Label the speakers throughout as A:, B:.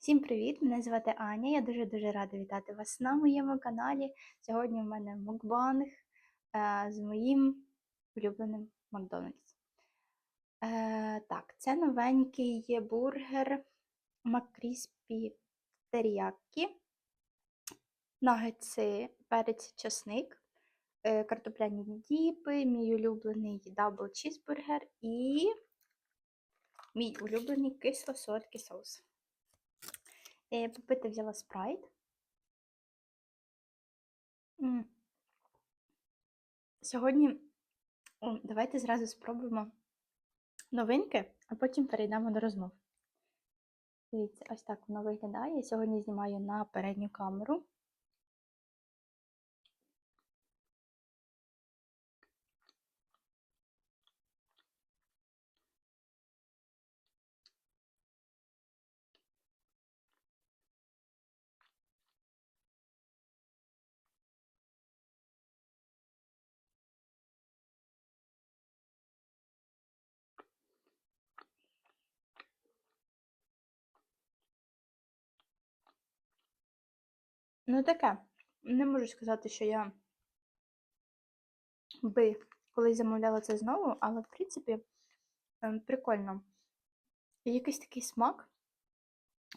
A: Всім привіт! Мене звати Аня. Я дуже-дуже рада вітати вас на моєму каналі. Сьогодні в мене мукбанг е, з моїм улюбленим Макдональдс. Е, так, це новенький бургер Макріспі теріякі, нагетси, перець, часник, е, картопляні діпи, мій улюблений дабл чізбургер і мій улюблений кисло-солодкий соус. Е, Попити взяла спрайт. Сьогодні давайте зразу спробуємо новинки, а потім перейдемо до розмов. Дивіться, ось так воно виглядає. Я сьогодні знімаю на передню камеру. Ну, таке. Не можу сказати, що я би колись замовляла це знову, але в принципі ем, прикольно. Якийсь такий смак.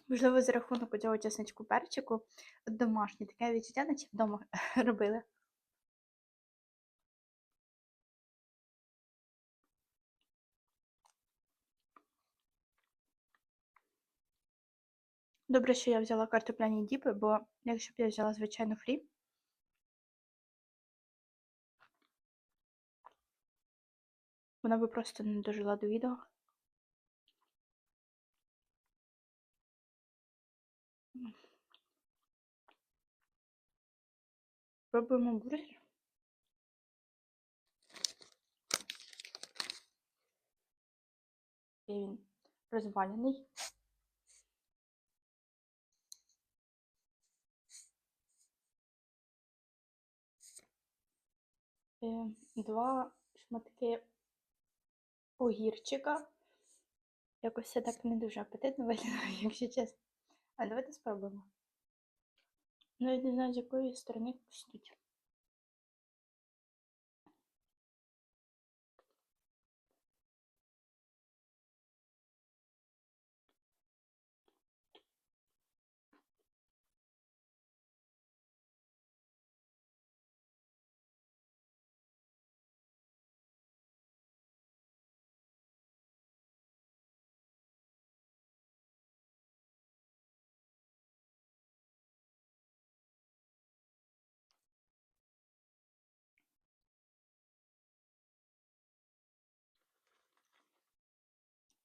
A: Можливо, за рахунок цього чесничку перчику домашній. Таке відчуття, наче вдома робили. Добре, що я взяла картопляні діпи, бо якщо б я взяла звичайно фрі, вона би просто не дожила до відео. Пробуємо бургер. І він розвалений. Два шматки огірчика. Якось це так не дуже апетитно виглядає, якщо чесно. А давайте спробуємо. Ну, я не знаю, з якої сторони пустуть.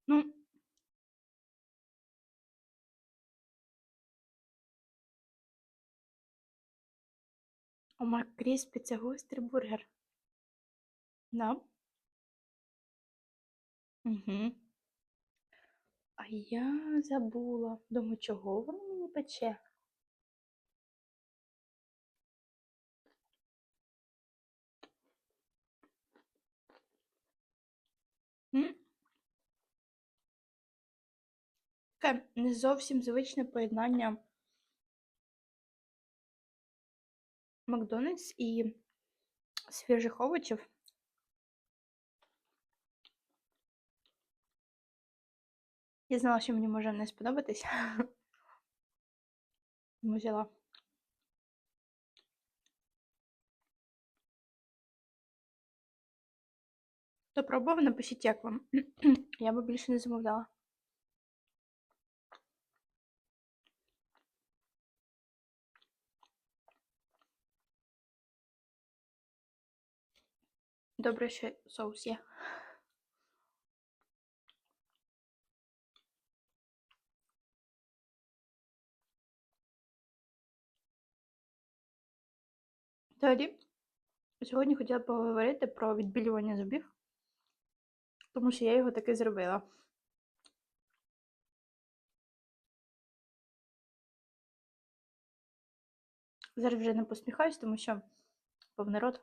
A: Ну, у Маккріспі це гострий бургер. Да? Угу. А я забула. Думаю, чого воно мені пече? М? Таке не зовсім звичне поєднання Макдональдс і свіжих овочів. Я знала, що мені може не сподобатись. Тому взяла. Хто пробував, напишіть, як вам. Я би більше не замовляла. Добре, що соус є. Далі, сьогодні хотіла поговорити про відбілювання зубів, тому що я його таки зробила. Зараз вже не посміхаюсь, тому що повний рот.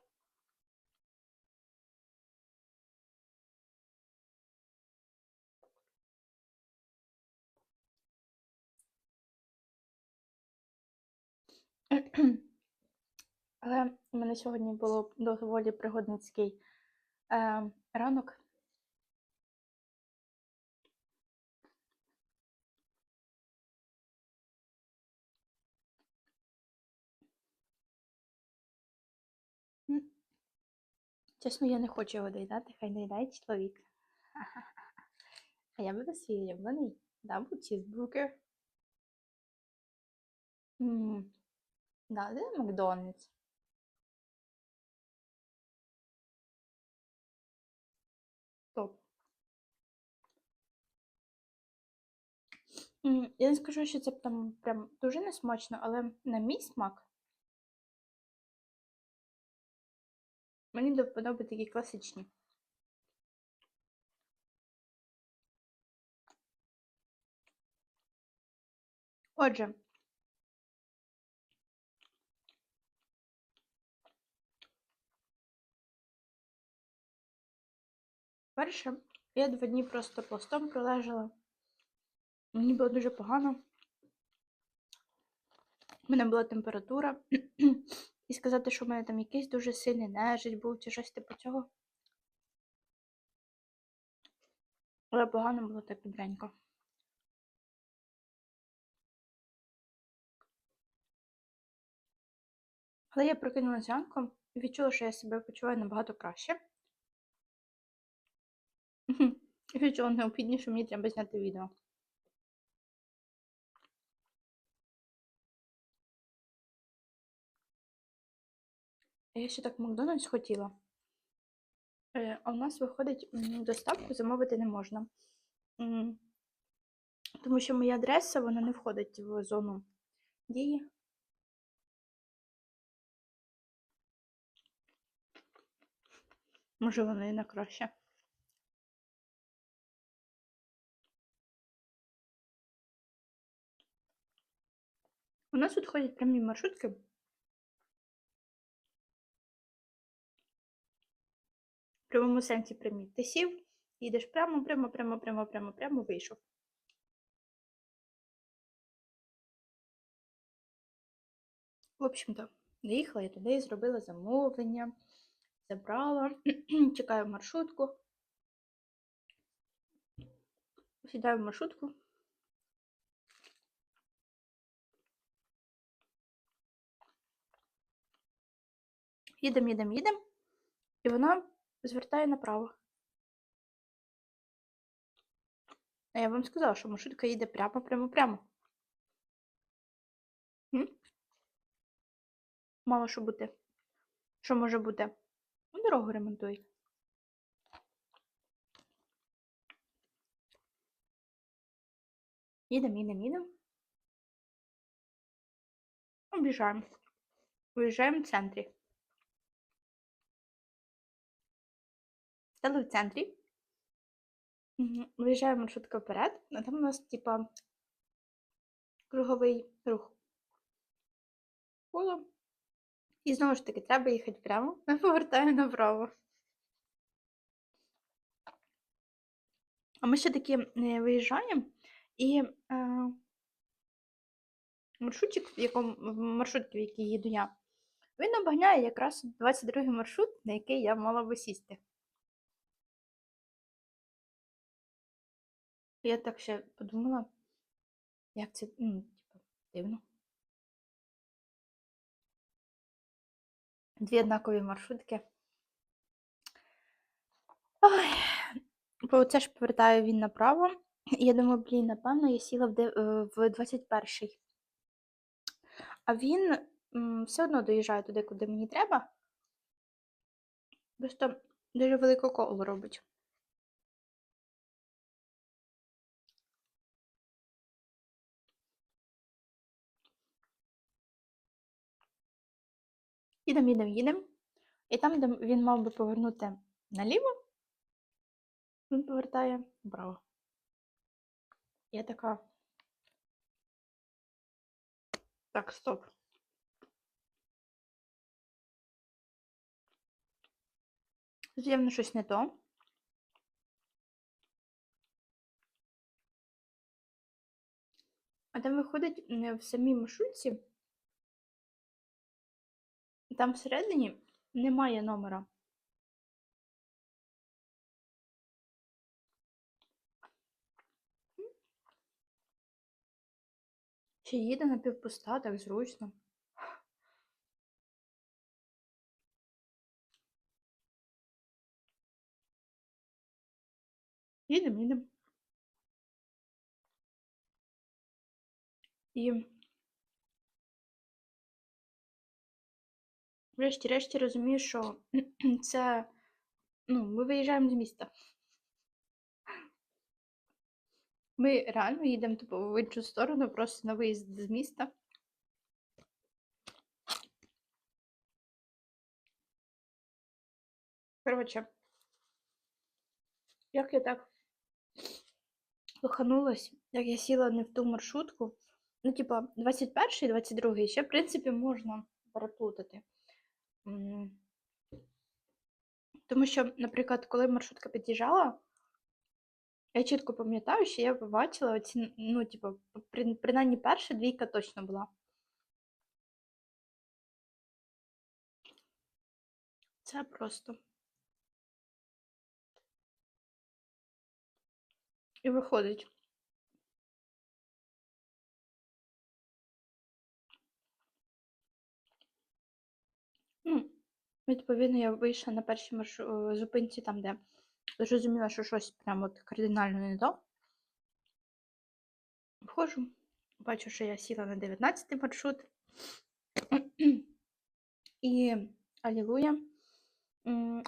A: Але у мене сьогодні було доволі пригодницький е, ранок. Чесно, я не хочу його доїдати, хай доїдає чоловік. А я буду свій улюблений дабл чізбургер. Да, це Макдональдс. Топ. Я не скажу, що це там прям дуже несмачно, але на мій смак мені до вподоби такі класичні. Отже, перше, я два дні просто постом пролежала. Мені було дуже погано. У мене була температура. І сказати, що в мене там якийсь дуже сильний нежить був чи щось типу цього. Але погано було так добренько. Але я прокинулася ранком і відчула, що я себе почуваю набагато краще. Відчула необхідніше, мені треба зняти відео. Я ще так Макдональдс хотіла. Е, А у нас виходить, доставку замовити не можна. Тому що моя адреса вона не входить в зону дії. Може, воно і на краще. У нас тут ходять прямі маршрутки. В прямому сенсі прямі. Ти сів, їдеш прямо, прямо, прямо, прямо, прямо, прямо, вийшов. В общем-то, доїхала я туди, зробила замовлення, забрала, чекаю маршрутку. Сідаю в маршрутку. Їдем, їдем, їдем. І вона звертає направо. А я вам сказала, що маршрутка їде прямо, прямо, прямо. М? Мало що бути. Що може бути? Ну, дорогу ремонтуй. Їдем, їдем, їдем. Обіжаємо. Виїжджаємо в центрі. Стали в центрі. Виїжджає маршрутка вперед, а там у нас, типа, круговий рух. Було. І знову ж таки, треба їхати прямо, а повертаю направо. А ми ще таки е, виїжджаємо, і е, маршрутчик, в якому маршрутці, в якій їду я, він обганяє якраз 22-й маршрут, на який я мала би сісти. Я так ще подумала, як це, ну, типу, дивно. Дві однакові маршрутки. Ой. Бо це ж повертає він направо. І я думаю, блін, напевно, я сіла в, де- е, в 21-й. А він все одно доїжджає туди, куди мені треба. Просто дуже велике коло робить. Їдем, їдем, їдем. І там, де він мав би повернути наліво, він повертає вправо. Я така. Так, стоп. Тут явно щось не то. А там виходить е, в самій маршрутці Там всередині немає номера. Ще їде напівпуста, так зручно. Їдемо, їдемо. І врешті-решті розумію, що це, ну, ми виїжджаємо з міста. Ми реально їдемо типу, в іншу сторону, просто на виїзд з міста. Коротше, як я так лоханулась, як я сіла не в ту маршрутку. Ну, типа, 21 і 22 ще, в принципі, можна переплутати. Тому що, наприклад, коли маршрутка під'їжджала, я чітко пам'ятаю, що я побачила оці, ну, типу, при, принаймні перша двійка точно була. Це просто. І виходить. Відповідно, я вийшла на першій маршру... е, зупинці, там, де зрозуміла, що щось прямо от кардинально не то. Входжу, бачу, що я сіла на 19 маршрут. І алілуя.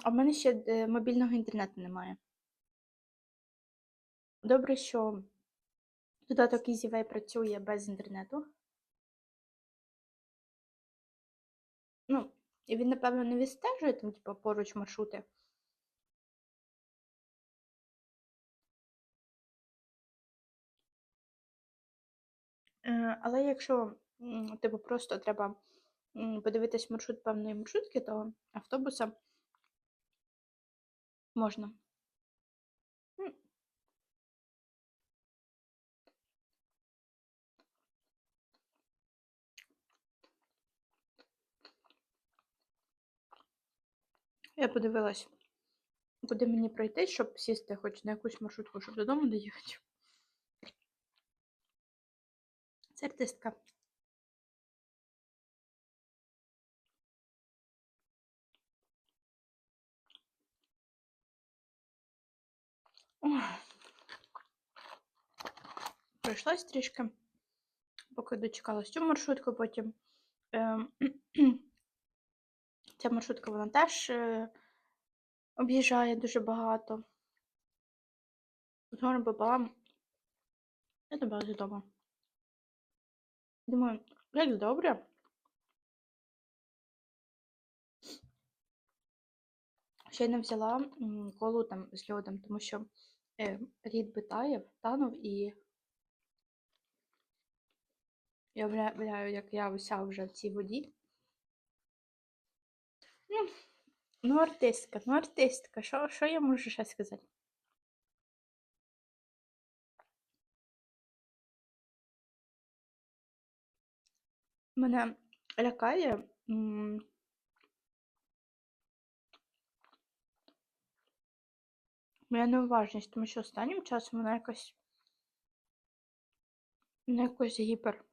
A: А в мене ще е, мобільного інтернету немає. Добре, що додаток EasyWay працює без інтернету. Ну, і він, напевно, не відстежує там, типу, поруч маршрути. Е, Але якщо типу, просто треба подивитись маршрут певної маршрутки, то автобуса можна. М. Я подивилась, куди мені пройти, щоб сісти хоч на якусь маршрутку, щоб додому доїхати. Це артистка. Пройшлась трішки, поки дочекалась цю маршрутку, потім. ем, Ця маршрутка вона теж е, об'їжджає дуже багато. Згорем пополам. Я добралась додому. Думаю, як добре. Ще не взяла колу там з льодом, тому що е, лід би танув і я уявляю, як я уся вже в цій воді. Ну, ну артистка, ну артистка, що, що я можу ще сказати? Мене лякає. Моя неуважність, тому що останнім часом вона якась не якось гіпер.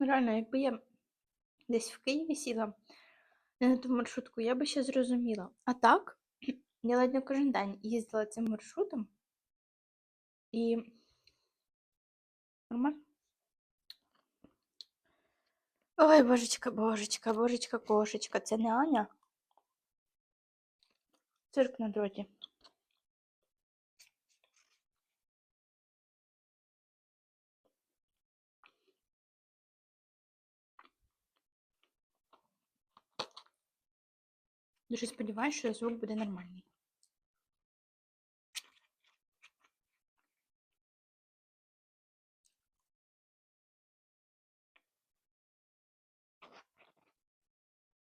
A: Реально, якби я десь в Києві сіла на ту маршрутку, я би ще зрозуміла. А так, я ледь не кожен день їздила цим маршрутом і нормально. Ой, божечка, божечка, божечка, кошечка, це не Аня. Цирк на дроті. Дуже сподіваюся, що звук буде нормальний.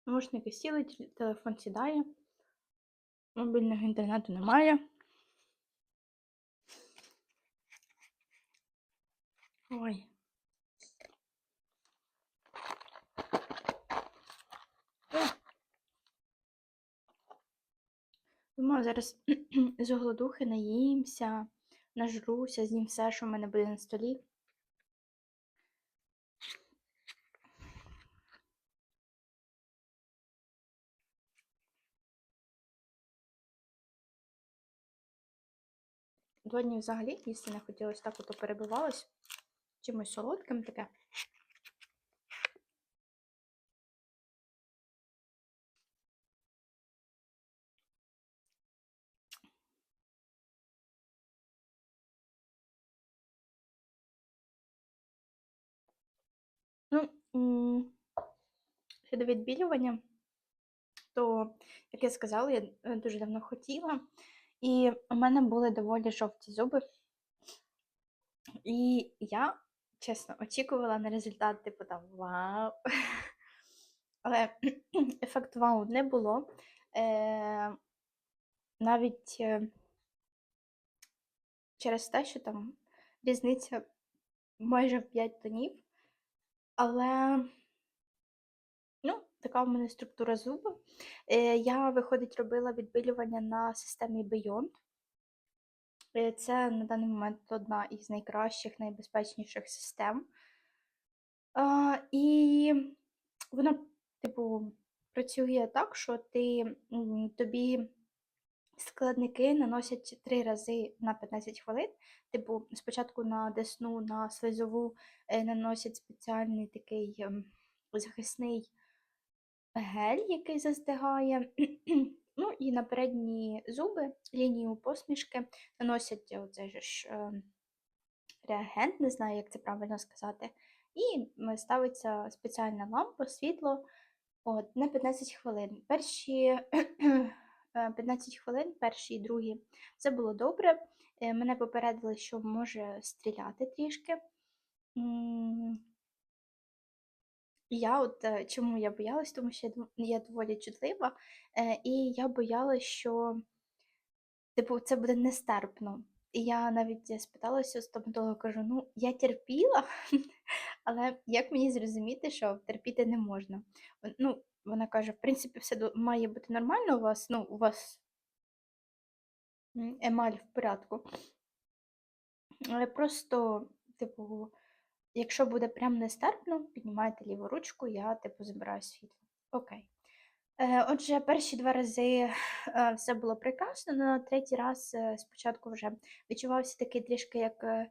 A: Мушники сіли, телефон сідає, мобільного інтернету немає. Ой. Думаю, зараз з голодухи наїмся, нажруся, з'їм все, що в мене буде на столі. Два дні взагалі їсти не хотілося, так ото перебивалось чимось солодким таке. Щодо відбілювання, то, як я сказала, я е, дуже давно хотіла, і у мене були доволі жовті зуби. І я, чесно, очікувала на результат, типу там вау. Але ефект вау не було. Е, навіть е, через те, що там різниця майже в 5 тонів. Але, ну, така в мене структура зубу. Е, я, виходить, робила відбілювання на системі Beyond. Е, Це на даний момент одна із найкращих, найбезпечніших систем. І вона, типу, працює так, що ти, тобі складники наносять три рази на 15 хвилин. Типу, спочатку на десну, на слизову е, наносять спеціальний такий ем, захисний гель, який застигає. Ну і на передні зуби, лінію посмішки наносять оцей же ж е, реагент, не знаю, як це правильно сказати. І ставиться спеціальна лампа, світло от, на 15 хвилин. Перші 15 хвилин, перші і другі, це було добре. Е, Мене попередили, що може стріляти трішки. Я от е, чому я боялась, тому що я доволі чутлива, е, і я боялась, що типу це буде нестерпно. І я навіть е, спиталася у стоматолога, кажу: ну, я терпіла, але як мені зрозуміти, що терпіти не можна? Ну, вона каже: в принципі, все має бути нормально у вас, ну, у вас емаль в порядку. Але просто, типу, якщо буде прям нестерпно, піднімайте ліву ручку, я типу забираю світло. Окей. Е, Отже, перші два рази е, все було прекрасно, на третій раз е, спочатку вже відчувався такий трішки як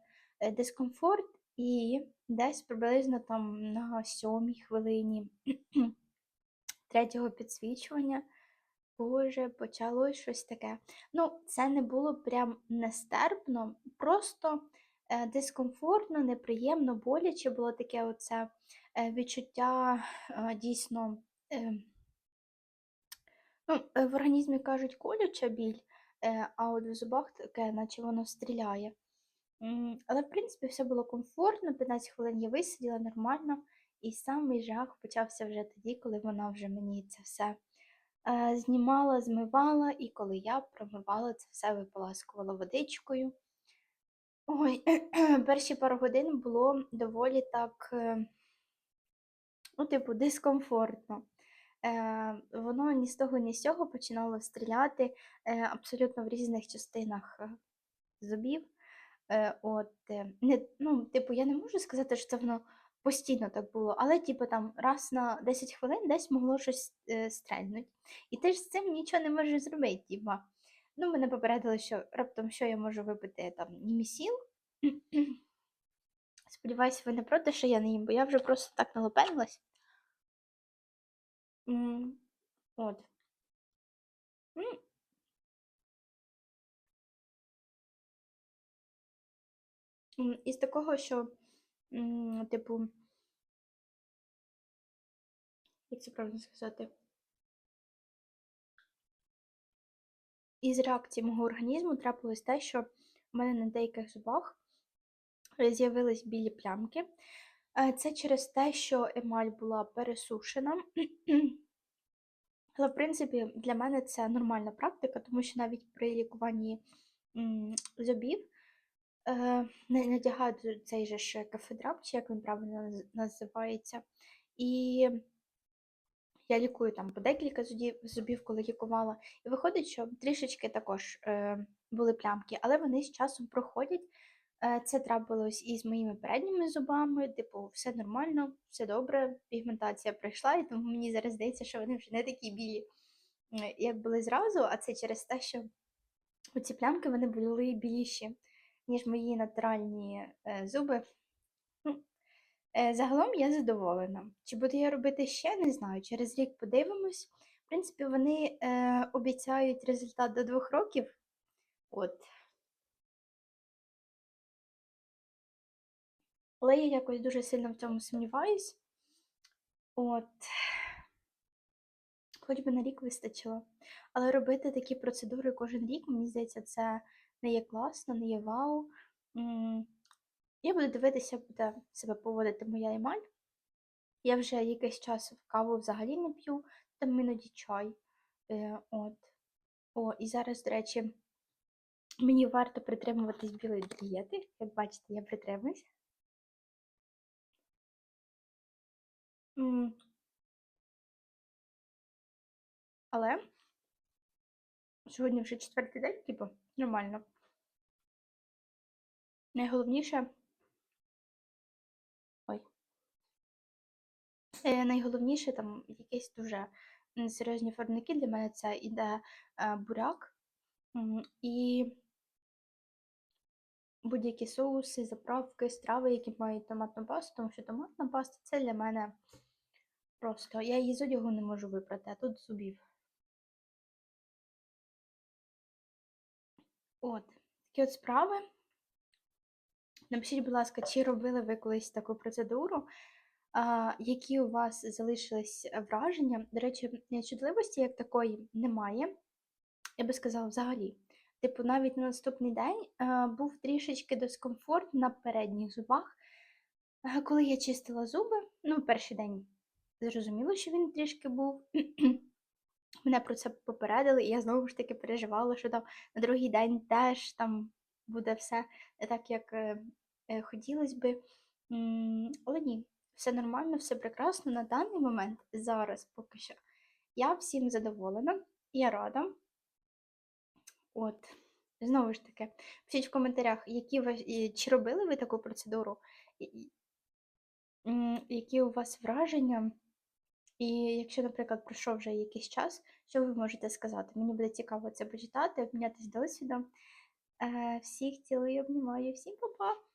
A: дискомфорт, і десь приблизно там на сьомій хвилині третього підсвічування, боже, почалось щось таке. Ну, це не було прям нестерпно, просто е, дискомфортно, неприємно, боляче було таке оце е, відчуття е, дійсно. Ну, в організмі кажуть колюча біль, а от в зубах таке, наче воно стріляє. Але, в принципі, все було комфортно, 15 хвилин я висиділа нормально, і самий жах почався вже тоді, коли вона вже мені це все е, знімала, змивала, і коли я промивала це все, виполаскувала водичкою. Ой, перші пару годин було доволі так, е, ну, типу, дискомфортно. Е, воно ні з того, ні з цього починало стріляти е, абсолютно в різних частинах е, зубів. Е, от, е, не, ну, типу, я не можу сказати, що це воно постійно так було, але типу, там, раз на 10 хвилин десь могло щось е, стрельнути. І ти ж з цим нічого не можеш зробити. Типу. Ну, мене попередили, що раптом що я можу випити там німісіл. Сподіваюся, ви не проти, що я не їм, бо я вже просто так налопенилась. От. М, м, Із такого, що, типу, як це правильно сказати? Із реакції мого організму трапилось те, що в мене на деяких зубах е, з'явились білі плямки. Е, Це через те, що емаль була пересушена. Але, в принципі, для мене це нормальна практика, тому що навіть при лікуванні зубів надягають цей же ж кафедрам, чи як він правильно називається. І я лікую там по декілька зубів, коли лікувала. І виходить, що трішечки також е, були плямки, але вони з часом проходять. Е, це трапилось і з моїми передніми зубами, типу, все нормально, все добре, пігментація пройшла, і тому мені зараз здається, що вони вже не такі білі, е, як були зразу, а це через те, що оці плямки вони були більші, ніж мої натуральні е, зуби. Е, Загалом я задоволена. Чи буду я робити ще, не знаю. Через рік подивимось. В принципі, вони е, обіцяють результат до двох років. От. Але я якось дуже сильно в цьому сумніваюсь. От. Хоч би на рік вистачило. Але робити такі процедури кожен рік, мені здається, це не є класно, не є вау. Я буду дивитися, буде себе поводити моя емаль. Я вже якийсь час каву взагалі не п'ю, там іноді чай. Е, от. О, і зараз, до речі, мені варто притримуватись білої дієти. Як бачите, я притримуюсь. Але сьогодні вже четвертий день, типу, нормально. Найголовніше. Ой. Е, найголовніше там якісь дуже серйозні фарники. Для мене це іде е, буряк і будь-які соуси, заправки, страви, які мають томатну пасту, тому що томатна паста це для мене просто. Я її з одягу не можу випрати, а тут зубів. От, такі от справи. Напишіть, будь ласка, чи робили ви колись таку процедуру? А, які у вас залишились враження? До речі, чутливості як такої немає. Я би сказала, взагалі. Типу, навіть на наступний день е, був трішечки дискомфорт на передніх зубах. Е, Коли я чистила зуби, ну, перший день зрозуміло, що він трішки був. Мене про це попередили, і я знову ж таки переживала, що там на другий день теж там буде все не так, як е, е, хотілося би. М, Але ні, все нормально, все прекрасно. На даний момент, зараз поки що, я всім задоволена, я рада. От, знову ж таки, пишіть в коментарях, які ви, чи робили ви таку процедуру, які у вас враження. І якщо, наприклад, пройшов вже якийсь час, що ви можете сказати? Мені буде цікаво це почитати, обмінятися досвідом. Е, Всіх цілую, обнімаю, всім па-па!